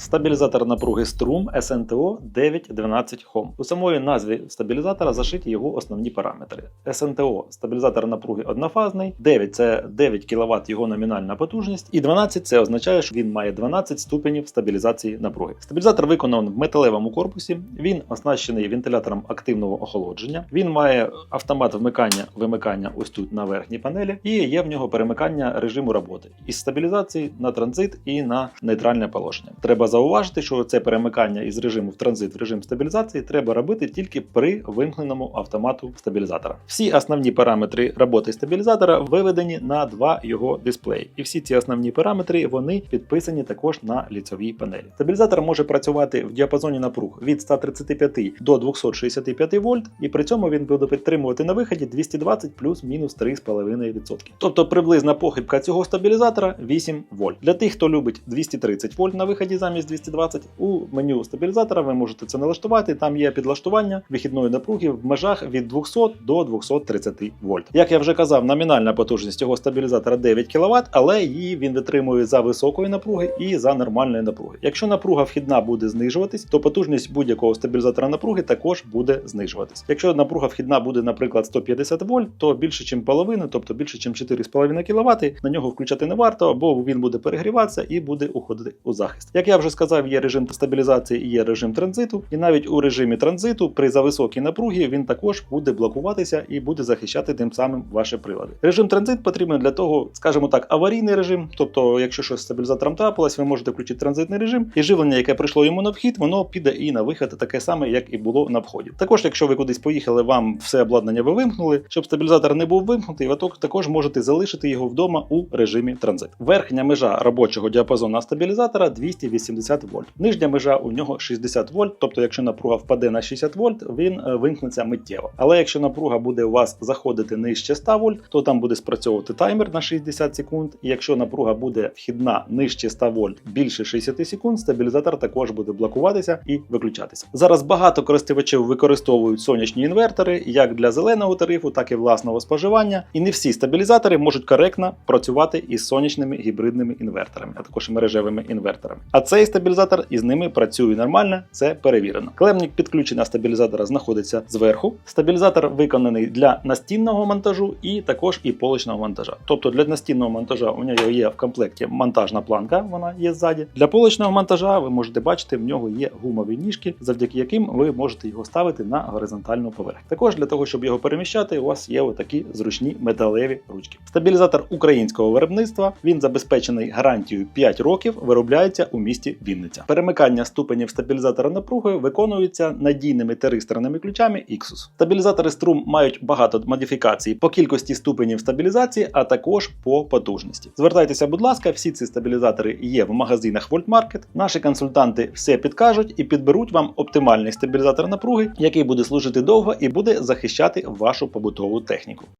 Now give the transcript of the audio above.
Стабілізатор напруги струм SNTO 912 Home. У самої назві стабілізатора зашиті його основні параметри. SNTO стабілізатор напруги однофазний, 9 це 9 кВт його номінальна потужність, і 12 це означає, що він має 12 ступенів стабілізації напруги. Стабілізатор виконаний в металевому корпусі. Він оснащений вентилятором активного охолодження. Він має автомат вмикання вимикання ось тут на верхній панелі, і є в нього перемикання режиму роботи із стабілізації на транзит і на нейтральне положення. Треба зауважити, що це перемикання із режиму в транзит в режим стабілізації треба робити тільки при вимкненому автомату стабілізатора. Всі основні параметри роботи стабілізатора виведені на два його дисплеї, і всі ці основні параметри вони підписані також на ліцевій панелі. Стабілізатор може працювати в діапазоні напруг від 135 до 265 вольт, і при цьому він буде підтримувати на виході 220 плюс-мінус 3,5%. Тобто приблизна похибка цього стабілізатора 8 вольт. Для тих, хто любить 230 вольт на виході замість 220, у меню стабілізатора ви можете це налаштувати. Там є підлаштування вихідної напруги в межах від 200 до 230 вольт. Як я вже казав, номінальна потужність цього стабілізатора 9 кВт, але її він витримує за високої напруги і за нормальної напруги. Якщо напруга вхідна буде знижуватись, то потужність будь-якого стабілізатора напруги також буде знижуватись. Якщо напруга вхідна буде, наприклад, 150 вольт, то більше, ніж половина, тобто більше, ніж 4,5 кВт, на нього включати не варто, бо він буде перегріватися і буде уходити у захист. Як я вже сказав, є режим стабілізації і є режим транзиту, і навіть у режимі транзиту при зависокій напругі він також буде блокуватися і буде захищати тим самим ваші прилади. Режим транзит потрібен для того, скажімо так, аварійний режим. Тобто, якщо щось з стабілізатором трапилось, ви можете включити транзитний режим, і живлення, яке прийшло йому на вхід, воно піде і на вихід таке саме, як і було на вході. Також, якщо ви кудись поїхали, вам все обладнання ви вимкнули, щоб стабілізатор не був вимкнутий, ви так- також можете залишити його вдома у режимі транзит. Верхня межа робочого діапазону стабілізатора 280 вольт. Нижня межа у нього 60 вольт. Тобто, якщо напруга впаде на 60 вольт, він е, вимкнеться миттєво. Але якщо напруга буде у вас заходити нижче 100 вольт, то там буде спрацьовувати таймер на 60 секунд. І якщо напруга буде вхідна нижче 100 вольт більше 60 секунд, стабілізатор також буде блокуватися і виключатися. Зараз багато користувачів використовують сонячні інвертори як для зеленого тарифу, так і власного споживання. І не всі стабілізатори можуть коректно працювати із сонячними гібридними інверторами, а також мережевими інверторами. А цей стабілізатор із ними працює нормально, це перевірено. Клемник підключення стабілізатора знаходиться зверху. Стабілізатор виконаний для настінного монтажу і також і поличного монтажа. Тобто для настінного монтажа у нього є в комплекті монтажна планка, вона є ззаді. Для поличного монтажа ви можете бачити, в нього є гумові ніжки, завдяки яким ви можете його ставити на горизонтальну поверхню. Також для того, щоб його переміщати, у вас є отакі зручні металеві ручки. Стабілізатор українського виробництва він забезпечений гарантією 5 років, виробляється у місті Вінниця. Перемикання ступенів стабілізатора напруги виконуються надійними тиристорними ключами Ixus. Стабілізатори струм мають багато модифікацій по кількості ступенів стабілізації, а також по потужності. Звертайтеся, будь ласка, всі ці стабілізатори є в магазинах Market. Наші консультанти все підкажуть і підберуть вам оптимальний стабілізатор напруги, який буде служити довго і буде захищати вашу побутову техніку.